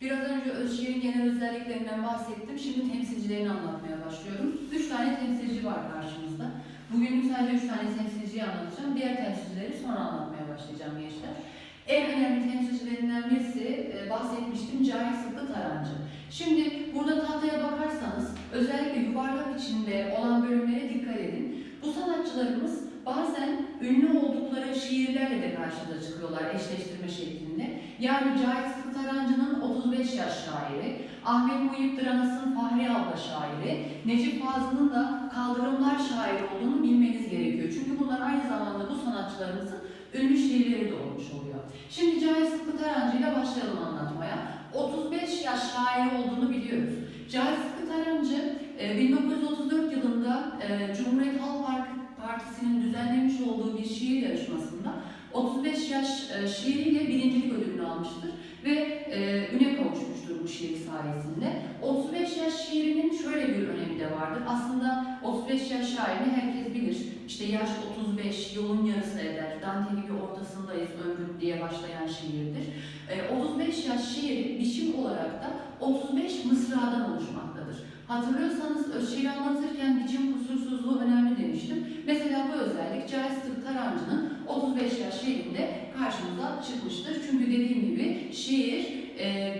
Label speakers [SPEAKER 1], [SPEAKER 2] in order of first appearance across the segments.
[SPEAKER 1] Biraz önce Özşehir'in genel özelliklerinden bahsettim. Şimdi temsilcilerini anlatmaya başlıyorum. Üç tane temsilci var karşımızda. Bugün sadece üç tane temsilciyi anlatacağım. Diğer temsilcileri sonra anlatmaya başlayacağım gençler. En önemli temsilcilerinden birisi e, bahsetmiştim Cahit Sıtkı Tarancı. Şimdi burada tahtaya bakarsanız özellikle yuvarlak içinde olan bölümlere dikkat edin. Bu sanatçılarımız bazen ünlü oldukları şiirlerle de karşımıza çıkıyorlar eşleştirme şeklinde. Yani Cahit Sıtkı Tarancı'nın 35 yaş şairi, Ahmet Muhip Dıranas'ın Fahri Abla şairi, Necip Fazıl'ın da Kaldırımlar şairi olduğunu bilmeniz gerekiyor. Çünkü bunlar aynı zamanda bu sanatçılarımızın ünlü şiirleri de olmuş oluyor. Şimdi Cahit Sıtkı Tarancı ile başlayalım anlatmaya. 35 yaş şairi olduğunu biliyoruz. Cahit Sıtkı Tarancı e, 1934 yılında e, Cumhuriyet Halk Partisi'nin düzenlemiş olduğu bir şiir yarışmasında 35 yaş e, şiiriyle birincilik ödülünü almıştır ve e, üne kavuşmuştur bu şiir sayesinde. 35 yaş şiirinin şöyle bir önemi de vardır. Aslında 35 yaş şairini herkes bilir. İşte yaş 35, yolun yarısı eder, Dante gibi ortasındayız ömrüm diye başlayan şiirdir. E, 35 yaş şiiri biçim olarak da 35 mısradan oluşmaktadır. Hatırlıyorsanız Özşehir'i anlatırken biçim kusursuzluğu önemli demiştim. Mesela bu özellik Cahit Sıtkı Tarancı'nın 35 yaş şiirinde karşımıza çıkmıştır. Çünkü dediğim gibi şiir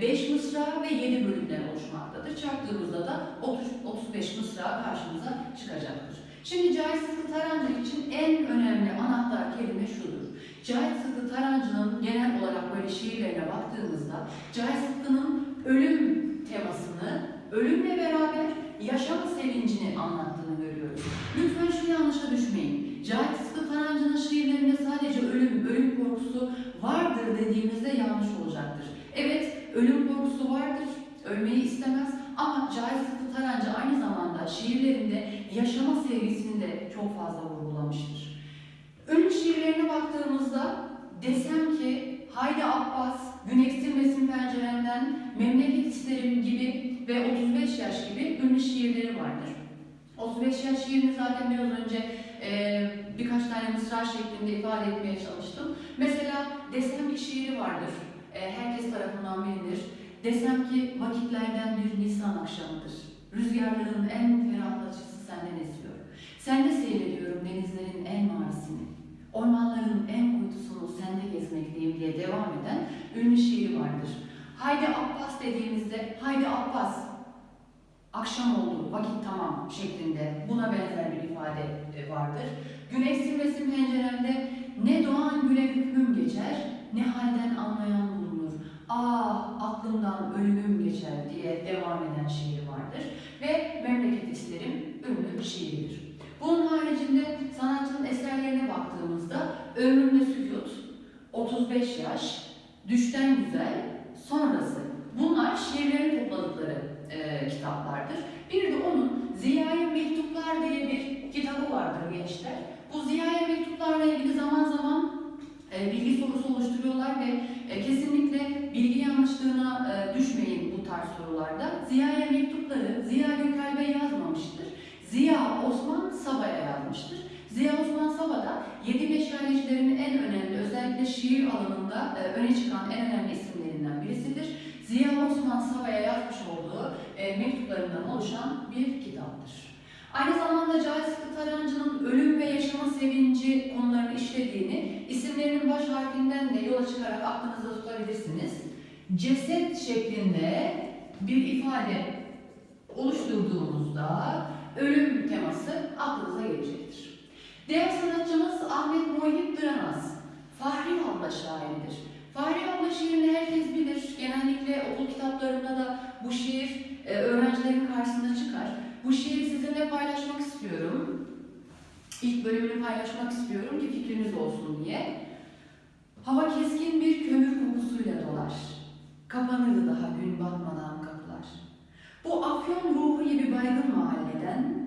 [SPEAKER 1] 5 mısra ve 7 bölümden oluşmaktadır. Çarptığımızda da 30, 35 mısra karşımıza çıkacaktır. Şimdi Cahit Sıtkı Tarancı için en önemli anahtar kelime şudur. Cahit Sıtkı Tarancı'nın genel olarak böyle şiirlerine baktığımızda Cahit Sıtkı'nın ölüm temasını ölümle beraber yaşam sevincini anlattığını görüyoruz. Lütfen şu yanlışa düşmeyin. Cahit Sıtkı Tarancı'nın şiirlerinde sadece ölüm, ölüm korkusu vardır dediğimizde yanlış olacaktır. Evet, ölüm korkusu vardır, ölmeyi istemez ama Cahit Sıtkı Tarancı aynı zamanda şiirlerinde yaşama sevgisini de çok fazla vurgulamıştır. Ünlü şiirlerine baktığımızda desem ki Haydi Abbas, Gün eksilmesin penceremden, Memleket isterim gibi ve 35 yaş gibi ünlü şiirleri vardır. 35 yaş şiirini zaten biraz önce e, birkaç tane mısra şeklinde ifade etmeye çalıştım. Mesela desem ki şiiri vardır, e, herkes tarafından bilinir. Desem ki vakitlerden bir Nisan akşamıdır. Rüzgarların en ferahlatıcısı senden esiyor. Sende seyrediyorum denizlerin en mavisini. Ormanların en kuytusunu sende gezmekteyim diye devam eden ünlü şiiri vardır. Haydi Abbas dediğimizde, haydi Abbas, akşam oldu, vakit tamam şeklinde buna benzer bir ifade e, vardır. Gün eksilmesin penceremde, ne doğan güle hükmüm geçer, ne halden anlayan bulunur. Ah aklımdan ölümüm geçer diye devam eden şiiri vardır. Ve memleket isterim ünlü bir şiiridir. Bunun haricinde sanatçının eserlerine baktığımızda Ömrümde Sükut, 35 yaş, Düşten Güzel, Sonrası. Bunlar şiirlerin topladıkları e, kitaplardır. Bir de onun Ziya'ya Mektuplar diye bir kitabı vardır gençler. Bu Ziya'ya Mektuplarla ilgili zaman zaman bilgi sorusu oluşturuyorlar ve e, kesinlikle bilgi yanlışlığına e, düşmeyin bu tarz sorularda. Ziya'ya mektupları Ziya Gökalp Bey yazmamıştır. Ziya Osman Saba'ya yazmıştır. Ziya Osman Saba da Yedi Meşalecilerin en önemli, özellikle şiir alanında e, öne çıkan en önemli isimlerinden birisidir. Ziya Osman Saba'ya yazmış olduğu e, mektuplarından oluşan bir kitaptır. Aynı zamanda Cahit Sıtkı Tarancı'nın ölüm ve yaşama sevinci konularını işlediğini isimlerinin baş harfinden de yola çıkarak aklınızda tutabilirsiniz. Ceset şeklinde bir ifade oluşturduğumuzda ölüm teması aklınıza gelecektir. Diğer sanatçımız Ahmet Muhip Dıranas. Fahri Abla şairidir. Fahri Abla şiirini herkes bilir. Genellikle okul kitaplarında da bu şiir e, öğrencilerin karşısına çıkar. Bu şiiri sizinle paylaşmak istiyorum. İlk bölümünü paylaşmak istiyorum ki fikriniz olsun diye. Hava keskin bir kömür kokusuyla dolar. Kapanırdı daha gün batmadan kapılar. Bu afyon ruhu gibi baygın mahalleden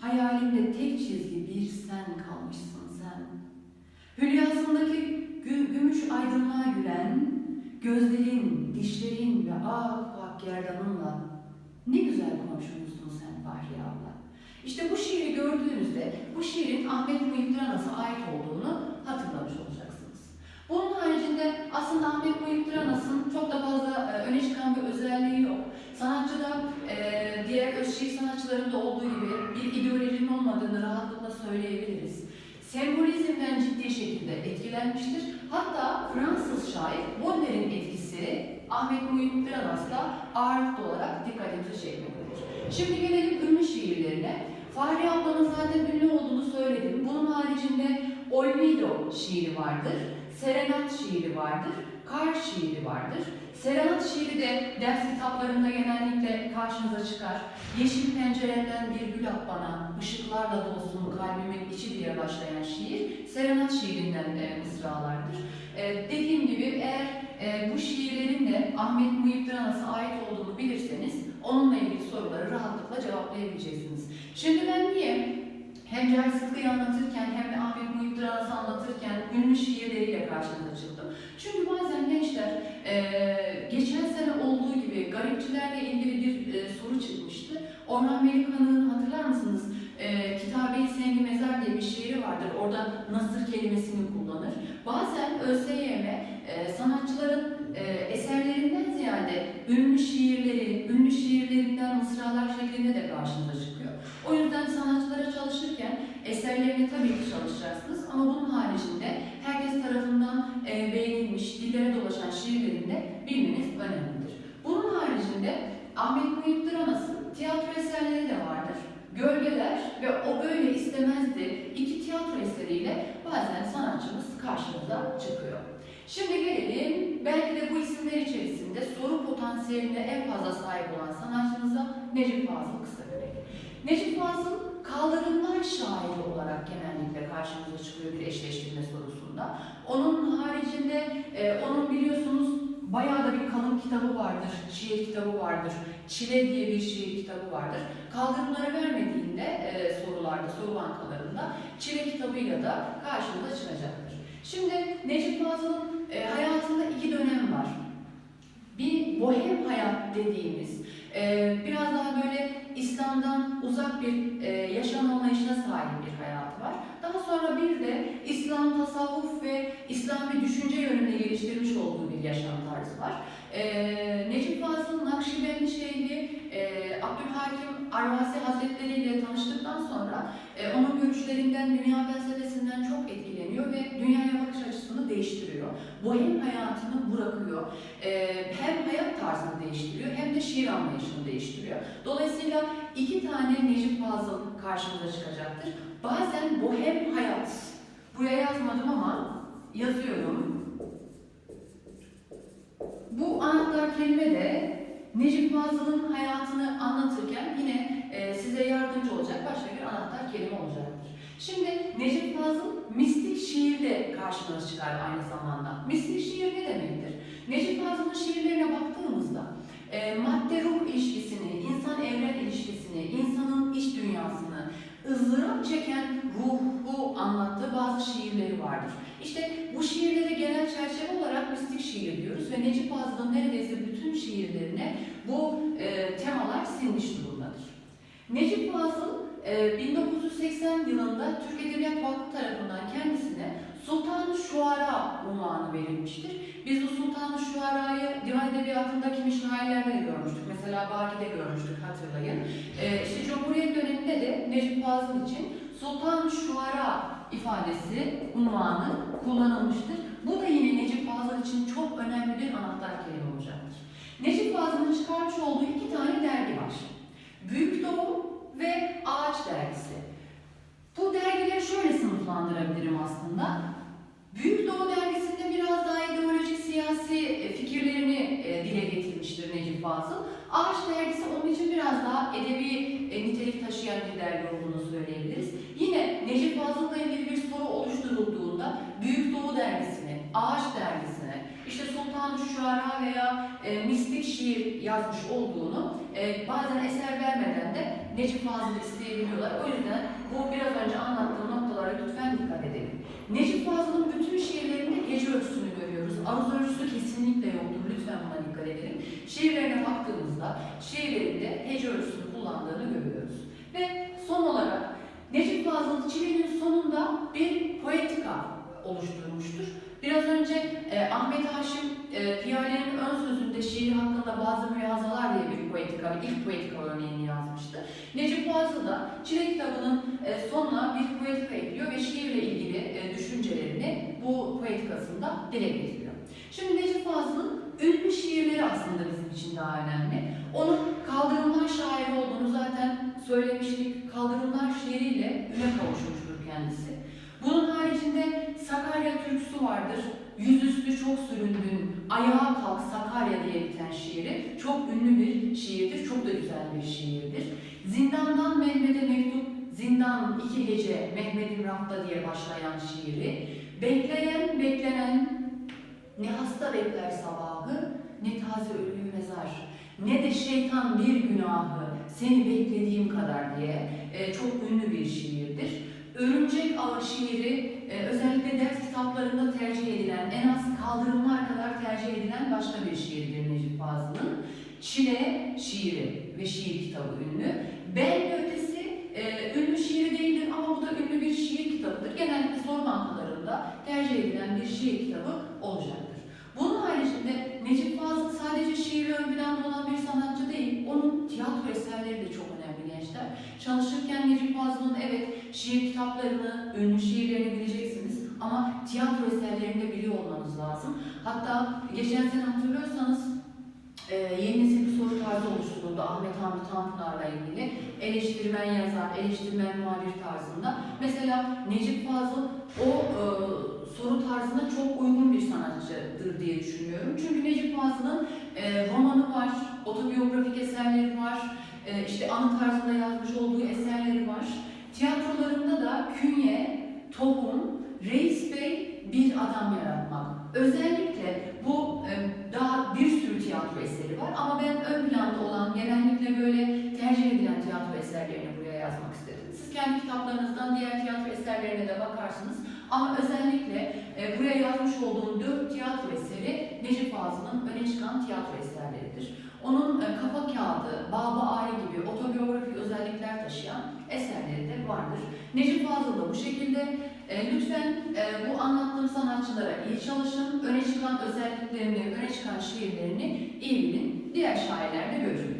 [SPEAKER 1] hayalimde tek çizgi bir sen kalmışsın sen. Hülyasındaki gü- gümüş aydınlığa gülen, gözlerin, dişlerin ve ak ak gerdanınla ne güzel konuşmuşsun sen Fahriye abla. İşte bu şiiri gördüğünüzde bu şiirin Ahmet Muhip Tranas'a ait olduğunu hatırlamış olacaksınız. Bunun haricinde aslında Ahmet Muhip Tranas'ın çok da fazla e, öne çıkan bir özelliği yok. Sanatçıda e, diğer öz şiir sanatçılarında olduğu gibi bir ideolojinin olmadığını rahatlıkla söyleyebiliriz. Sembolizmden ciddi şekilde etkilenmiştir. Hatta Fransız şair Baudelaire'in etkisi Ahmet Muhit Tranas'la ağırlıklı olarak dikkatimizi çekmektedir. Şimdi gelelim ünlü şiirlerine. Fahri ablanın zaten ünlü olduğunu söyledim. Bunun haricinde Olvido şiiri vardır, Serenat şiiri vardır, Kar şiiri vardır. Serenat şiiri de ders kitaplarında genellikle karşınıza çıkar. Yeşil pencereden bir gül at bana, ışıklarla dolsun kalbimin içi diye başlayan şiir, Serenat şiirinden e, mısralardır. E, dediğim gibi eğer e, bu şiirlerin de Ahmet Muhip Pranas'a ait olduğunu bilirseniz onunla ilgili soruları rahatlıkla cevaplayabileceksiniz. Şimdi ben niye hem Cahit Sıtkı'yı anlatırken hem de Ahmet Muhip Pranas'ı anlatırken ünlü şiirleriyle karşınıza çıktım? Çünkü bazen gençler e, geçen sene olduğu gibi garipçilerle ilgili bir e, soru çıkmıştı. Orhan Veli hatırlar mısınız? E, Kitabe-i Sengi Mezar diye bir şiiri vardır. Orada nasır kelimesini kullanır. Bazen ÖSYM e, sanatçıların e, eserlerinden ziyade ünlü şiirleri, ünlü şiirlerinden mısralar şeklinde de karşınıza çıkıyor. O yüzden sanatçılara çalışırken eserlerini tabii ki çalışacaksınız ama bunun haricinde herkes tarafından e, beğenilmiş, dillere dolaşan şiirlerini de bilmeniz önemlidir. Bunun haricinde Ahmet Muhit Duranas'ın tiyatro eserleri de vardır. Gölgeler ve O Böyle İstemezdi iki tiyatro eseriyle bazen sanatçımız karşımıza çıkıyor. Şimdi gelelim belki de bu isimler içerisinde soru potansiyeline en fazla sahip olan sanatçımıza Necip Fazıl Kısakürek. Necip Fazıl kaldırımlar şairi olarak genellikle karşımıza çıkıyor bir eşleştirme sorusunda. Onun haricinde e, onun biliyorsunuz bayağı da bir kalın kitabı vardır, şiir kitabı vardır. Çile diye bir şiir kitabı vardır. Kaldırımları vermediğinde e, sorularda, soru bankalarında Çile kitabıyla da karşımıza çıkacaktır. Şimdi Necip Fazıl'ın e, hayatında iki dönem var. Bir bohem hayat dediğimiz, e, biraz daha böyle İslam'dan uzak bir e, yaşam anlayışına sahip bir hayat var. Daha sonra bir de İslam tasavvuf ve İslami düşünce yönünde geliştirmiş olduğu bir yaşam tarzı var. E, Necip Fazıl Nakşibendi Şeyhi e, Abdülhakim Arvasi Hazretleri ile tanıştıktan sonra e, onun görüşlerinden, dünya felsefesinden çok etkileniyor ve dünyaya bakış açısını değiştiriyor. Bohem hayatını bırakıyor. E, hem hayat tarzını değiştiriyor hem de şiir anlayışını değiştiriyor. Dolayısıyla iki tane Necip Fazıl karşımıza çıkacaktır. Bazen bohem hayat, buraya yazmadım ama yazıyorum. Bu anahtar kelime de Necip Fazıl'ın hayatını anlatırken yine e, size yardımcı olacak başka bir anahtar kelime olacaktır. Şimdi Necip Fazıl mistik şiirde karşımıza çıkar aynı zamanda. Mistik şiir ne demektir? Necip Fazıl'ın şiirlerine baktığımızda e, madde-ruh ilişkisini, insan-evren ilişkisini, insanın iç dünyasını, ızdırap çeken ruhu anlattığı bazı şiirleri vardır. İşte bu şiirlere genel çerçeve olarak mistik şiir diyoruz ve Necip Fazıl'ın neredeyse bütün şiirlerine bu e, temalar sinmiş durumdadır. Necip Fazıl e, 1980 yılında Türk Edebiyat Vakfı tarafından kendisine Sultan-ı Şuara unvanı verilmiştir. Biz bu Sultan-ı Şuara'yı divan edebiyatında kimi şairlerde de görmüştük. Mesela Baki'de görmüştük hatırlayın. E, işte Cumhuriyet döneminde de Necip Fazıl için Sultan-ı Şuara ifadesi, unvanı kullanılmıştır. Bu da yine Necip Fazıl için çok önemli bir anahtar kelime olacaktır. Necip Fazıl'ın çıkarmış olduğu iki tane dergi var. Büyük Doğu ve Ağaç Dergisi. Bu dergileri şöyle sınıflandırabilirim aslında. Büyük Doğu Dergisi'nde biraz daha ideolojik siyasi e, fikirlerini e, dile getirmiştir Necip Fazıl. Ağaç Dergisi onun için biraz daha edebi e, nitelik taşıyan bir dergi olduğunu söyleyebiliriz. Yine Necip Fazıl'la ilgili bir soru oluşturulduğunda Büyük Doğu Dergisi'ne, Ağaç Dergisi'ne, işte Sultan Şuara veya e, mistik şiir yazmış olduğunu e, bazen eser vermeden de Necip Fazıl isteyebiliyorlar. O yüzden bu biraz önce anlattığım noktalara lütfen dikkat edelim. Necip Fazıl'ın bütün şiirlerinde gece ölçüsünü görüyoruz. Aruz ölçüsü kesinlikle yoktur. Lütfen buna dikkat edelim. Şiirlerine baktığımızda şiirlerinde hece ölçüsünü kullandığını görüyoruz. Ve son olarak Necip Fazıl Çile'nin sonunda bir poetika oluşturmuştur. Biraz önce e, Ahmet Haşim e, Piyale'nin ön sözünde şiir hakkında bazı mülazalar diye bir poetika, ilk poetika örneğini yazmıştı. Necip Fazıl da Çile kitabının e, sonuna bir poetika ekliyor ve şiirle ilgili e, düşüncelerini bu poetikasında dile getiriyor. Şimdi Necip Fazıl'ın ünlü şiirleri aslında bizim için daha önemli. Onun kaldırımlar şairi olduğunu zaten söylemiştik. Kaldırımlar şiiriyle üne kavuşmuştur kendisi. Bunun haricinde Sakarya türküsü vardır. Yüzüstü çok süründün, ayağa kalk Sakarya diye biten şiiri çok ünlü bir şiirdir, çok da güzel bir şiirdir. Zindandan Mehmet'e mektup, zindan iki gece Mehmet'in rafta diye başlayan şiiri. Bekleyen, beklenen, ne hasta bekler sabahı, ne taze ölüyü mezar, ne de şeytan bir günahı seni beklediğim kadar diye e, çok ünlü bir şiirdir. Örümcek Ağı şiiri e, özellikle ders kitaplarında tercih edilen, en az kaldırımlar kadar tercih edilen başka bir şiirdir Necip Fazıl'ın. Çile şiiri ve şiir kitabı ünlü. Belli ötesi e, ünlü şiiri değildir ama bu da ünlü bir şiir kitabıdır. Genellikle soru bankalarında tercih edilen bir şiir kitabı olacaktır. Bunun haricinde Necip Fazıl sadece şiirle ön olan bir sanatçı değil, onun tiyatro eserleri de çok önemli gençler. Çalışırken Necip Fazıl'ın evet şiir kitaplarını, ünlü şiirlerini bileceksiniz ama tiyatro eserlerini de biliyor olmanız lazım. Hatta geçen sene hatırlıyorsanız e, yeni nesil bir soru tarzı oluşturuldu Ahmet Hamdi Tanpınar'la ilgili. Eleştirmen yazar, eleştirmen muhabir tarzında. Mesela Necip Fazıl o e, soru tarzına çok uygun bir sanatçıdır diye düşünüyorum. Çünkü Necip Fazıl'ın e, romanı var, otobiyografik eserleri var, e, işte anı tarzında yazmış olduğu eserleri var. Tiyatrolarında da künye, tohum, reis bey bir adam yaratmak. Özellikle bu e, daha bir sürü tiyatro eseri var ama ben ön planda olan genellikle böyle tercih edilen tiyatro eserlerini buraya yazmak istedim. Siz kendi kitaplarınızdan diğer tiyatro eserlerine de bakarsınız ama özellikle e, buraya yazmış olduğum dört tiyatro eseri Necip Fazıl'ın öne çıkan tiyatro eserleridir. Onun e, kafa kağıdı, Baba Ali gibi otobiyografik özellikler taşıyan eserleri de vardır. Necip Fazıl da bu şekilde. E, lütfen e, bu anlattığım sanatçılara iyi çalışın. Öne çıkan özelliklerini, öne çıkan şiirlerini iyi bilin. Diğer şairler de görüşürüz.